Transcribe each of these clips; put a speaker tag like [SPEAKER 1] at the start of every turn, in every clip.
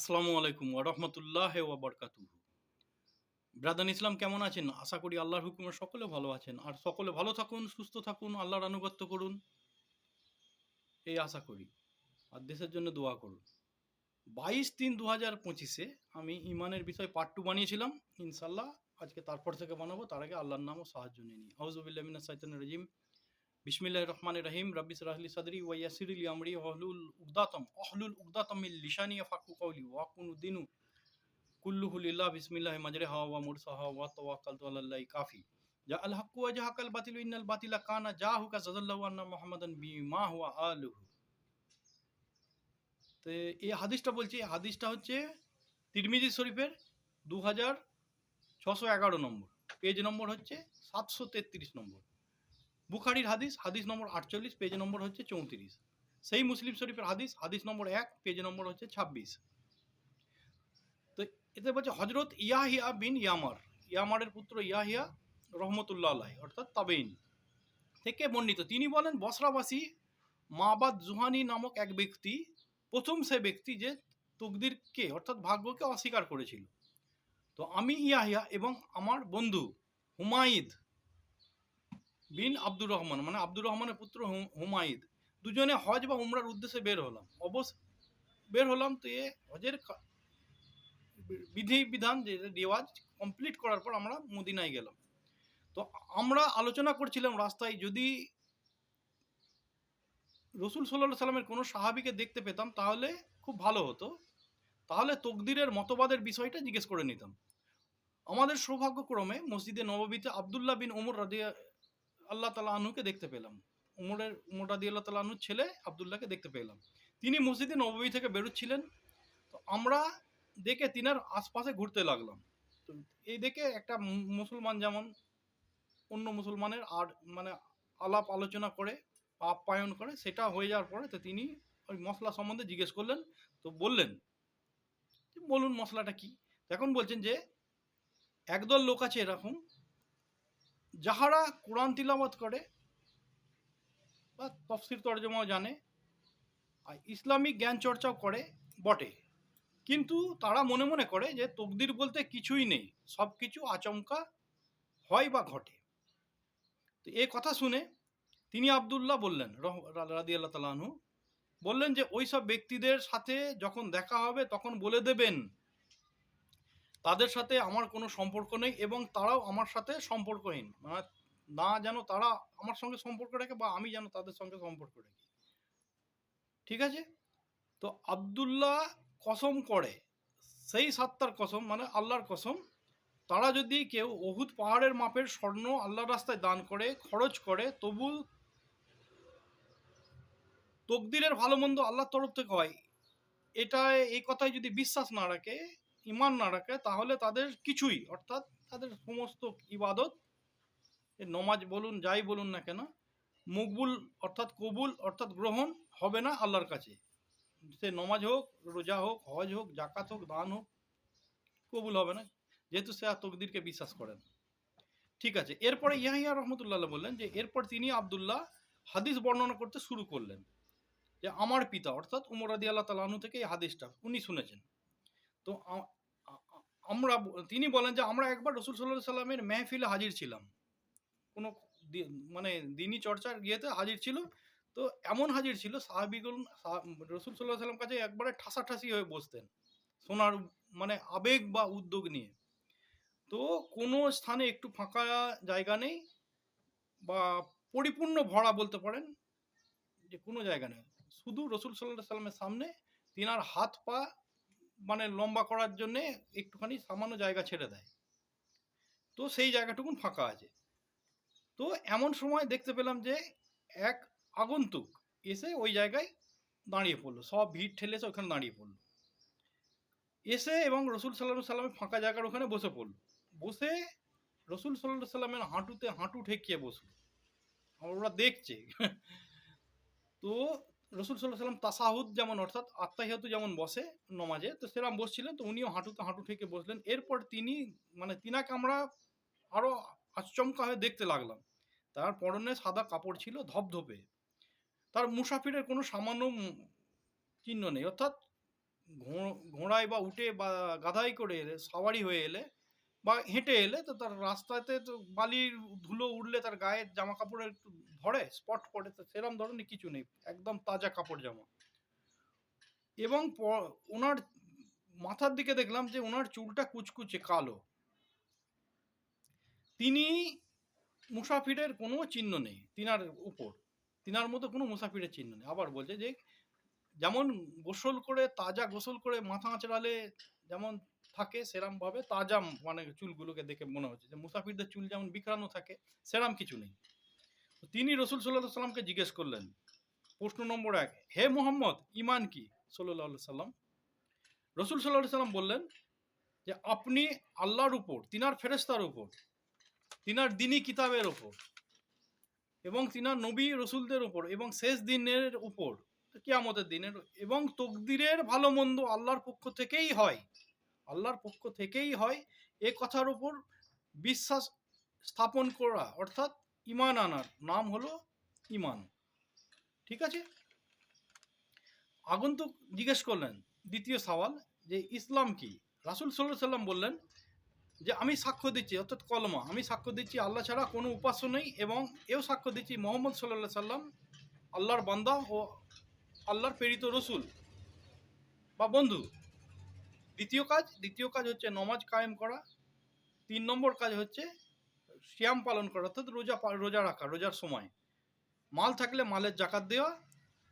[SPEAKER 1] আসসালামু আলাইকুম ওরহমতুল্লাহ ওবরকাতুহু ব্রাদান ইসলাম, কেমন আছেন? আশা করি আল্লাহর হুকুমে সকলে ভালো আছেন। আর সকলে ভালো থাকুন, সুস্থ থাকুন, আল্লাহর আনুগত্য করুন। এই আশা করি। আর দেশের জন্য দোয়া করুন। বাইশ তিন দু হাজার পঁচিশে আমি ইমানের বিষয়ে পার্ট টু বানিয়েছিলাম। ইনশাল্লাহ আজকে তারপর থেকে বানাবো। তার আগে আল্লাহর নামও সাহায্য নিয়ে নিই। হাউজুবিল্লামিনা সাইতান রাজিম। বিসমিল্লাহ রহমান রহিম, রব্বি সরাহলি সদরি ওয়াইয়াসিরুল আমরি ওহলুল উকদাতম অহলুল উকদাতম লিশানি ফাকু কওলি ওয়াকুন উদ্দিনু কুল্লুহু লিল্লাহ বিসমিল্লাহ মাজরিহা ওয়া মুরসাহা ওয়া তাওয়াক্কালতু আলাল্লাহি কাফি। যা আল হাক্কু ওয়া জাহাকাল বাতিলু, ইন্নাল বাতিলা কানা জাহুকা জাযাল্লাহু আন্না মুহাম্মাদান বিমা হুয়া আলুহু। তো এই হাদিসটা বলছি, এই হাদিসটা হচ্ছে তিরমিজি শরীফের দু হাজার ছশো এগারো নম্বর। পেজ নম্বর হচ্ছে সাতশো তেত্রিশ নম্বর। বুখারির হাদিস হাদিস নম্বর আটচল্লিশ, পেজ নম্বর হচ্ছে চৌত্রিশ। সেই মুসলিম শরীফের হাদিস হাদিস নম্বর এক, পেজ নম্বর হচ্ছে ছাব্বিশ। তো এতে বলছে হজরত ইয়াহিয়া বিন ইয়ামার, ইয়ামারের পুত্র ইয়াহিয়া রহমতুল্লাহ আলাই অর্থাৎ তাবেইন থেকে বর্ণিত। তিনি বলেন, বসরাবাসী মাবাদ জুহানি নামক এক ব্যক্তি, প্রথম সে ব্যক্তি যে তকদিরকে, অর্থাৎ ভাগ্যকে অস্বীকার করেছিল। তো আমি ইয়াহিয়া এবং আমার বন্ধু হুমায়িদ বিন আব্দুর রহমান মানে আব্দুর রহমানের পুত্র হুম- হুমায়িদ দুজনে হজ বা উমরার উদ্দেশ্যে বের হলাম। অবশ্য বের হলাম তো এ হজের বিধি, বিধান যে রেওয়াজ কমপ্লিট করার পর আমরা মদিনায় গেলাম। তো আমরা আলোচনা করছিলাম রাস্তায়, যদি রসুল সাল্লাহ সাল্লামের কোনো সাহাবিকে দেখতে পেতাম, তাহলে খুব ভালো হতো। তাহলে তকদিরের মতবাদের বিষয়টা জিজ্ঞেস করে নিতাম। আমাদের সৌভাগ্যক্রমে মসজিদে নববীতে আবদুল্লাহ বিন ওমর রাদিয়া আল্লাহ তালা আনুকে দেখতে পেলাম। উমরের, উমর রাদি আল্লাহ তালা আনুর ছেলে আবদুল্লাহকে দেখতে পেলাম। তিনি মসজিদে নববী থেকে বেরোচ্ছিলেন। তো আমরা দেখে তিনার আশপাশে ঘুরতে লাগলাম। তো এই দেখে একটা মুসলমান যেমন অন্য মুসলমানের আর মানে আলাপ আলোচনা করে আপ্যায়ন করে, সেটা হয়ে যাওয়ার পরে তো তিনি ওই মশলা সম্বন্ধে জিজ্ঞেস করলেন। তো বললেন বলুন মশলাটা কি? এখন বলছেন যে, একদল লোক আছে এরকম যাহারা কোরআন তিলামত করে, বা তফসির তর্জমাও জানে, আর ইসলামিক জ্ঞান চর্চাও করে, বটে। কিন্তু তারা মনে মনে করে যে তকদির বলতে কিছুই নেই সব কিছু আচমকা হয় বা ঘটে। তো এই কথা শুনে তিনি আবদুল্লাহ বললেন রাদি আল্লাহ তালাহু বললেন যে ওই সব ব্যক্তিদের সাথে যখন দেখা হবে, তখন বলে দেবেন তাদের সাথে আমার কোনো সম্পর্ক নেই এবং তারাও আমার সাথে সম্পর্কহীন। মানে না যেন তারা আমার সঙ্গে সম্পর্ক রাখে বা আমি যেন তাদের সঙ্গে সম্পর্ক রাখি। ঠিক আছে? তো আবদুল্লাহ কসম করে, সেই সাত্তার কসম মানে আল্লাহর কসম, তারা যদি কেউ অহুদ পাহাড়ের মাপের স্বর্ণ আল্লাহর রাস্তায় দান করে, খরচ করে, তবু তকদিরের ভালো মন্দ আল্লাহর তরফ থেকে হয় এটা এই কথায় যদি বিশ্বাস না রাখে ইমান না রাখে, তাহলে তাদের কিছুই, অর্থাৎ তাদের সমস্ত ইবাদত নমাজ বলুন, যাই বলুন না কেন, মকবুল অর্থাৎ কবুল অর্থাৎ গ্রহণ হবে না আল্লাহর কাছে। সে নমাজ হোক, রোজা হোক, হজ হোক জাকাত হোক, দান হোক, কবুল হবে না, যেহেতু সে আর তকদিরকে বিশ্বাস করেন। ঠিক আছে, এরপরে ইয়াহিয়া রহমতুল্লাহ বললেন যে, এরপর তিনি আবদুল্লাহ হাদিস বর্ণনা করতে শুরু করলেন। যে, আমার পিতা, অর্থাৎ উমর রাদি আল্লাহ তালাহনু থেকে এই হাদিসটা উনি শুনেছেন। তো আমরা তিনি বলেন যে আমরা একবার রসুল সাল্লাহ সাল্লামের মেহফিলে হাজির ছিলাম। কোনো মানে দিনী চর্চার ইয়েতে হাজির ছিল। তো এমন হাজির ছিল, সাহাবিগুল রসুল সাল্লাহ সাল্লাম কাছে একবারে ঠাসাঠাসি হয়ে বসতেন সোনার মানে আবেগ বা উদ্যোগ নিয়ে। তো কোনো স্থানে একটু ফাঁকা জায়গা নেই বা পরিপূর্ণ ভরা বলতে পারেন যে কোনো জায়গা নেই। শুধু রসুল সাল্লাহ সাল্লামের সামনে তিনার হাত পা মানে লম্বা করার জন্যে একটুখানি সামান্য জায়গা ছেড়ে দেয়। তো সেই জায়গাটুকুন ফাঁকা আছে। তো এমন সময় দেখতে পেলাম যে এক আগন্তুক এসে ওই জায়গায় দাঁড়িয়ে পড়ল। সব ভিড় ঠেলে এসে ওখানে দাঁড়িয়ে পড়ল। এসে এবং রসুল সাল্লাহ সাল্লামের ফাঁকা জায়গার ওখানে বসে পড়ল। বসে রসুল সাল্লাহ সাল্লামের হাঁটুতে হাঁটু ঠেকিয়ে বসল। ওরা দেখছে। তো রসুল সাল্লাহ সাল্লাম তাসাহুদ যেমন, অর্থাৎ আত্মাহিয়াতু যেমন বসে নমাজে, তো সেরকম বসছিলেন, তো উনিও হাঁটুতে হাঁটু ঠেকে বসলেন। এরপর তিনি মানে তিনাকে আমরা আরও আচমকা হয়ে দেখতে লাগলাম। তার পরনে সাদা কাপড় ছিল, ধপধপে। তার মুসাফিরের কোনো সামান্য চিহ্ন নেই, অর্থাৎ ঘোড়ায় বা উঠে বা গাধাই করে এলে, সাওয়ারি হয়ে এলে বা হেঁটে এলে, তো তার রাস্তাতে তো বালির ধুলো উড়লে, তার গায়ের জামা কাপড়ে একটু ধরে স্পট পড়ে তো সেরম ধরনের কিছু নেই। একদম তাজা কাপড় জামা। এবং ওনার মাথার দিকে দেখলাম যে ওনার চুলটা কুচকুচে কালো। তিনি মুসাফিরের কোনো চিহ্ন নেই, তিনার উপর। তিনার মতো কোনো মুসাফিরের চিহ্ন নেই। আবার বলছে যে, যেমন গোসল করে, তাজা গোসল করে মাথা আঁচড়ালে যেমন থাকে সেরম ভাবে তাজা মানে চুলগুলোকে দেখে মনে হচ্ছে যে, মুসাফিরদের চুল যেমন বিকরানো থাকে, সেরম কিছু নেই। তিনি রসুল সাল্লাহ সাল্লামকে জিজ্ঞেস করলেন, প্রশ্ন নম্বর এক, হে মোহাম্মদ ইমান কি? সাল্লাহ সাল্লাম। রসুল সাল্লাহ সাল্লাম বললেন যে, আপনি আল্লাহর উপর, তিনার ফেরেস্তার উপর, তিনার দিনী কিতাবের উপর এবং তিনার নবী রসুলদের উপর এবং শেষ দিনের উপর, কিয়ামতের দিনের এবং তকদিরের ভালো মন্দ আল্লাহর পক্ষ থেকেই হয়, আল্লাহর পক্ষ থেকেই হয় এ কথার উপর বিশ্বাস স্থাপন করা, অর্থাৎ ইমান আনার। নাম হলো ইমান। ঠিক আছে? আগন্তুক জিজ্ঞেস করলেন, দ্বিতীয় সওয়াল, যে ইসলাম কি? রাসুল সাল্লাহ সাল্লাম বললেন যে, আমি সাক্ষ্য দিচ্ছি, অর্থাৎ কলমা, আমি সাক্ষ্য দিচ্ছি আল্লাহ ছাড়া কোনো উপাস্য নেই এবং এও সাক্ষ্য দিচ্ছি মোহাম্মদ সাল্লাহ সাল্লাম আল্লাহর বান্দা ও আল্লাহর প্রেরিত রসুল বা বন্ধু। দ্বিতীয় কাজ দ্বিতীয় কাজ হচ্ছে নমাজ কায়েম করা। তিন নম্বর কাজ হচ্ছে শ্যাম পালন করা, অর্থাৎ রোজা রোজা রাখা, রোজার সময়। মাল থাকলে মালের জাকাত দেওয়া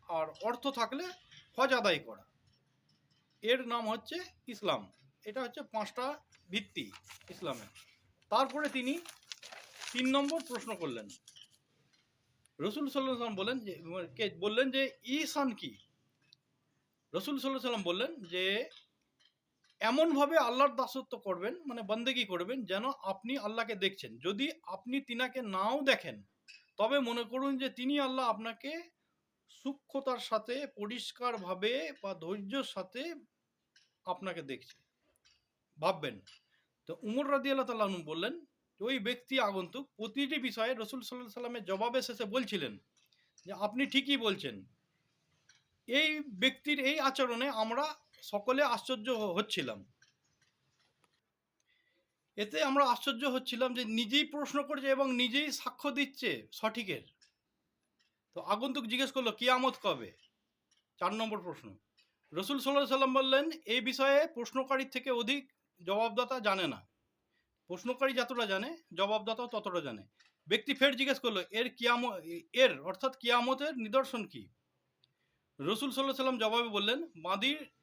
[SPEAKER 1] আর অর্থ থাকলে হজ আদায় করা। এর নাম হচ্ছে ইসলাম। এটা হচ্ছে পাঁচটা ভিত্তি ইসলামের তারপরে তিনি তিন নম্বর প্রশ্ন করলেন। রসুল সাল্লাম বললেন যে, কে বললেন যে ইসান কি? রসুল সাল্লাহ সাল্লাম বললেন যে এমনভাবে আল্লাহর দাসত্ব করবেন মানে বন্দেগি করবেন, যেন আপনি আল্লাহকে দেখছেন। যদি আপনি তিনাকে নাও দেখেন, তবে মনে করুন যে তিনি আল্লাহ আপনাকে সূক্ষ্মতার সাথে, পরিষ্কারভাবে বা ধৈর্যর সাথে আপনাকে দেখছে। ভাববেন। তো উমর রাদি আল্লাহ তাল্লাহ বললেন, ওই ব্যক্তি আগন্তুক প্রতিটি বিষয়ে রসুল সাল্লাহ সাল্লামের জবাবে শেষে বলছিলেন যে আপনি ঠিকই বলছেন। এই ব্যক্তির এই আচরণে আমরা সকলে আশ্চর্য হচ্ছিলাম। এতে আমরা আশ্চর্য হচ্ছিলাম যে নিজেই প্রশ্ন করছে এবং নিজেই সাক্ষ্য দিচ্ছে সঠিকের। তো আগন্তুক জিজ্ঞেস করল, কিয়ামত কবে? চার নম্বর প্রশ্ন। রসুল সাল্লাহ সাল্লাম বললেন এই বিষয়ে প্রশ্নকারীর থেকে অধিক জবাবদাতা জানে না। প্রশ্নকারী যতটা জানে, জবাবদাতাও ততটা জানে। ব্যক্তি ফের জিজ্ঞেস করল, এর কিয়াম এর অর্থাৎ কিয়ামতের নিদর্শন কি? রসুল সাল্লাহ সাল্লাম জবাবে বললেন মাদির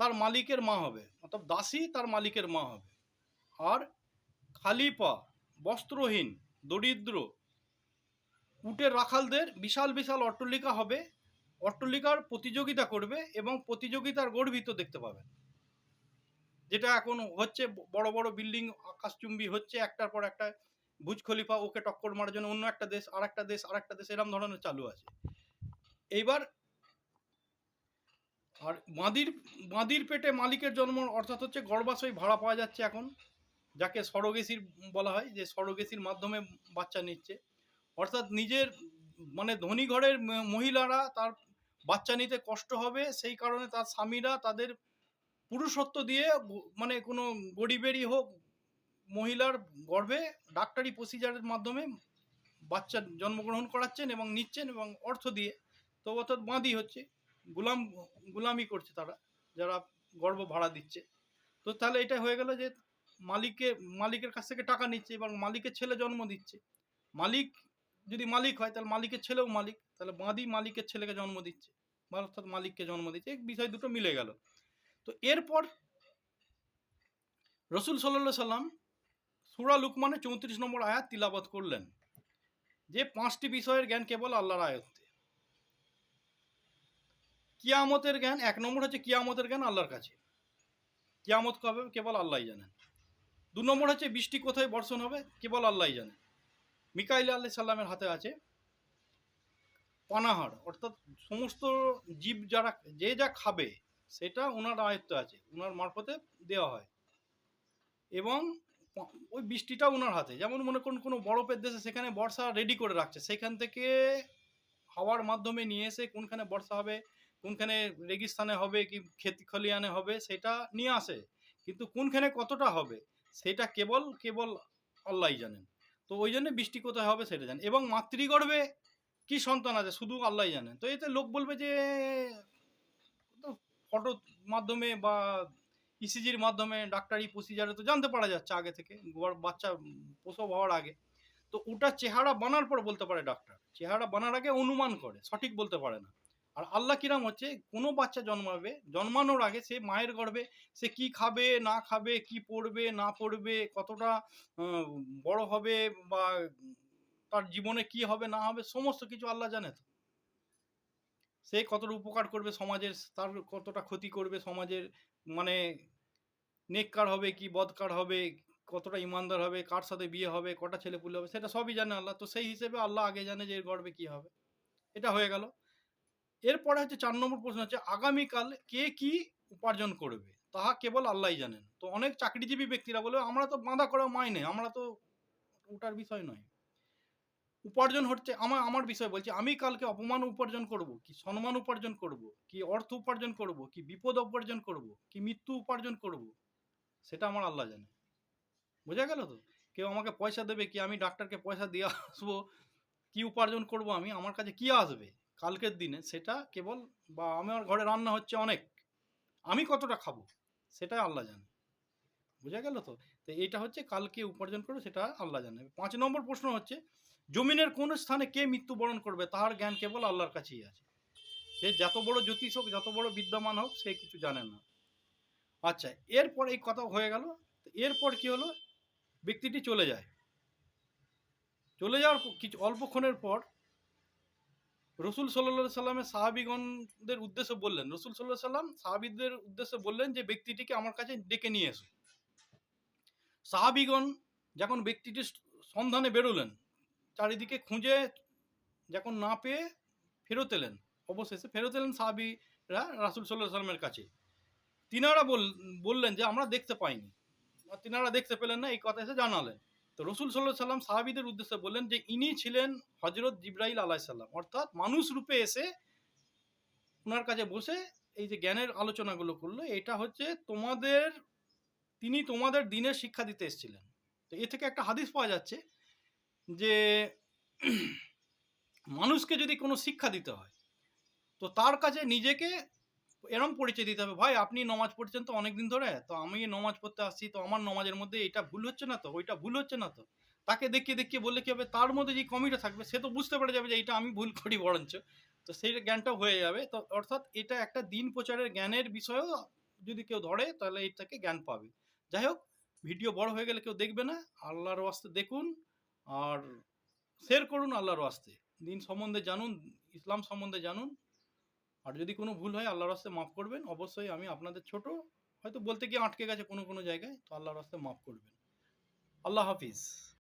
[SPEAKER 1] তার মালিকের মা হবে। অর্থাৎ দাসী তার মালিকের মা হবে। আর খালি পা বস্ত্রহীন, দরিদ্র, উটের রাখালদের বিশাল বিশাল অট্টলিকা হবে। অট্টলিকার প্রতিযোগিতা করবে এবং প্রতিযোগিতার গর্বিত দেখতে পাবেন যেটা এখন হচ্ছে বড় বড় বিল্ডিং আকাশচুম্বী হচ্ছে, একটার পর একটা বুজ খলিফা ওকে টক্কর মারার জন্য অন্য একটা দেশ আর একটা দেশ আর একটা দেশ, এরম ধরনের চালু আছে। এইবার আর মাদির মাদির পেটে মালিকের জন্ম অর্থাৎ হচ্ছে গর্ভাশয় ভাড়া পাওয়া যাচ্ছে এখন, যাকে সরগেসির বলা হয়, যে সরগেসির মাধ্যমে বাচ্চা নিচ্ছে। অর্থাৎ নিজের মানে ধনী ঘরের মহিলারা তার বাচ্চা নিতে কষ্ট হবে, সেই কারণে তার স্বামীরা তাদের পুরুষত্ব দিয়ে মানে কোনো গরিবেরই হোক, মহিলার গর্ভে ডাক্তারি প্রসিজারের মাধ্যমে বাচ্চা জন্মগ্রহণ করাচ্ছেন এবং নিচ্ছেন এবং অর্থ দিয়ে, তো অর্থাৎ বাঁধি হচ্ছে। গুলাম, গুলামি করছে তারা, যারা গর্ব ভাড়া দিচ্ছে। তো তাহলে এটা হয়ে গেল যে মালিকের মালিকের কাছ থেকে টাকা নিচ্ছে এবং মালিকের ছেলে জন্ম দিচ্ছে। মালিক, যদি মালিক হয়, তাহলে মালিকের ছেলেও মালিক, তাহলে বাঁধি মালিকের ছেলেকে জন্ম দিচ্ছে। বা অর্থাৎ মালিককে জন্ম দিচ্ছে, এই বিষয় দুটো মিলে গেল। তো এরপর রসুল সাল্লাহ সাল্লাম সুরা লুকমানের চৌত্রিশ নম্বর আয়াত তিলাবত করলেন। যে পাঁচটি বিষয়ের জ্ঞান কেবল আল্লাহর আয়ত্তে কিয়ামতের জ্ঞান, এক নম্বর হচ্ছে কিয়ামতের জ্ঞান আল্লাহর কাছে। কিয়ামত কবে? কেবল আল্লাহই জানেন। দু নম্বর হচ্ছে বৃষ্টি কোথায় বর্ষণ হবে? কেবল আল্লাহই জানেন। মিকাইল আল্লাহ সাল্লামের হাতে আছে পানাহার, অর্থাৎ সমস্ত জীব যারা, যে যা খাবে, সেটা ওনার আয়ত্ত আছে ওনার মারফতে দেওয়া হয়। এবং ওই বৃষ্টিটা ওনার হাতে। যেমন মনে করুন, কোনো বরফের দেশে সেখানে বর্ষা রেডি করে রাখছে। সেখান থেকে হাওয়ার মাধ্যমে নিয়ে এসে কোনখানে বর্ষা হবে কোনখানে রেগিস্তানে হবে কি ক্ষেত খলিয়ানে হবে সেটা নিয়ে আসে। কিন্তু কোনখানে কতটা হবে সেটা কেবল কেবল আল্লাহই জানেন। তো ওই জন্য বৃষ্টি কোথায় হবে সেটা জানেন। এবং মাতৃগর্ভে কি সন্তান আছে শুধু আল্লাহই জানেন। তো এতে লোক বলবে যে ফটোর মাধ্যমে বা ইসিজির মাধ্যমে ডাক্তারি প্রসিজারে তো জানতে পারা যাচ্ছে আগে থেকে বাচ্চা প্রসব হওয়ার আগে। তো ওটা চেহারা বানার পর বলতে পারে ডাক্তার চেহারা বানার আগে অনুমান করে, সঠিক বলতে পারে না। আর আল্লাহ কিরাম হচ্ছে, কোনো বাচ্চা জন্মাবে, জন্মানোর আগে সে মায়ের গর্ভে সে কি খাবে, না খাবে, কি পড়বে, না পড়বে, কতটা বড় হবে বা তার জীবনে কি হবে, না হবে, সমস্ত কিছু আল্লাহ জানে তো। সে কতটা উপকার করবে সমাজের, তার কতটা ক্ষতি করবে সমাজের মানে নেককার হবে কি বদকার হবে, কতটা ইমানদার হবে, কার সাথে বিয়ে হবে, কটা ছেলে পুলে হবে, সেটা সবই জানে আল্লাহ। তো সেই হিসেবে আল্লাহ আগে জানে যে এর গর্বে কি হবে। এটা হয়ে গেল। এরপরে হচ্ছে চার নম্বর প্রশ্ন হচ্ছে, আগামীকাল কে কি উপার্জন করবে? তাহা কেবল আল্লাহই জানেন। তো অনেক চাকরিজীবী ব্যক্তিরা বলে, আমরা তো বাঁধা করা মাইনে আমরা তো ওটার বিষয় নয়। উপার্জন হচ্ছে আমার আমার বিষয় বলছি, আমি কালকে অপমান উপার্জন করব, কি সম্মান উপার্জন করব, কি অর্থ উপার্জন করব, কি বিপদ উপার্জন করব, কি মৃত্যু উপার্জন করব, সেটা আমার আল্লাহ জানে। বোঝা গেল তো? কেউ আমাকে পয়সা দেবে কি আমি ডাক্তারকে পয়সা দিয়ে আসব? কি উপার্জন করব আমি? আমার কাছে কি আসবে? কালকের দিনে সেটা কেবল বা আমার ঘরে রান্না হচ্ছে অনেক, আমি কতটা খাব সেটা আল্লাহ জানে। বোঝা গেল তো? তো এইটা হচ্ছে কালকে উপার্জন করবে সেটা আল্লাহ জানে। পাঁচ নম্বর প্রশ্ন হচ্ছে, জমিনের কোন স্থানে কে মৃত্যুবরণ করবে তাহার জ্ঞান কেবল আল্লাহর কাছেই আছে। সে যত বড় জ্যোতিষ হোক, যত বড় বিদ্যমান হোক, সে কিছু জানে না। আচ্ছা এরপর এই কথা হয়ে গেল এরপর কি হলো? ব্যক্তিটি চলে যায়। চলে যাওয়ার কিছু অল্পক্ষণের পর রসুল সাল্লা সাল্লামের সাহাবিগণদের উদ্দেশ্যে বললেন, রসুল সাল্লাহ সাল্লাম সাহাবিদের উদ্দেশ্যে বললেন যে, ব্যক্তিটিকে আমার কাছে ডেকে নিয়ে এসো। সাহাবিগণ যখন ব্যক্তিটির সন্ধানে বেরোলেন, চারিদিকে খুঁজে যখন না পেয়ে ফেরত এলেন, অবশেষে ফেরত এলেন সাহাবিরা রাসুল সাল্লাহ সাল্লামের কাছে। তিনারা বল- বললেন যে, আমরা দেখতে পাইনি। তিনারা দেখতে পেলেন না, এই কথা এসে জানালেন। তো রসুল সাল্লাহ সাল্লাম সাহাবিদের উদ্দেশ্যে বললেন যে, ইনি ছিলেন হজরত জিব্রাইল আলাহ সাল্লাম অর্থাৎ মানুষ রূপে এসে ওনার কাছে বসে এই যে জ্ঞানের আলোচনাগুলো করল, এটা হচ্ছে তোমাদের, তিনি তোমাদের দিনের শিক্ষা দিতে এসেছিলেন। তো এ থেকে একটা হাদিস পাওয়া যাচ্ছে যে, মানুষকে যদি কোনো শিক্ষা দিতে হয়, তো তার কাছে নিজেকে এরম পরিচয় দিতে হবে। ভাই, আপনি নমাজ পড়ছেন তো অনেকদিন ধরে, তো আমি নমাজ পড়তে আসছি, তো আমার নমাজের মধ্যে এটা ভুল হচ্ছে না তো? ওইটা ভুল হচ্ছে না তো? তাকে দেখিয়ে দেখিয়ে বললে কি হবে? তার মধ্যে যে কমিটা থাকবে, সে তো বুঝতে পেরে যাবে যে এটা আমি ভুল করি বরঞ্চ। তো সেই জ্ঞানটাও হয়ে যাবে। তো অর্থাৎ এটা একটা দিন প্রচারের জ্ঞানের বিষয়েও যদি কেউ ধরে, তাহলে এই থেকে জ্ঞান পাবে। যাই হোক, ভিডিও বড় হয়ে গেলে কেউ দেখবে না। আল্লাহর ওয়াস্তে দেখুন আর শেয়ার করুন আল্লাহর ওয়াস্তে। দিন সম্বন্ধে জানুন, ইসলাম সম্বন্ধে জানুন। আর যদি কোনো ভুল হয়, আল্লাহর রাস্তে মাফ করবেন। অবশ্যই আমি আপনাদের ছোট, হয়তো বলতে গিয়ে আটকে গেছে কোনো কোনো জায়গায়, তো আল্লাহর রাস্তে মাফ করবেন। আল্লাহ হাফিজ।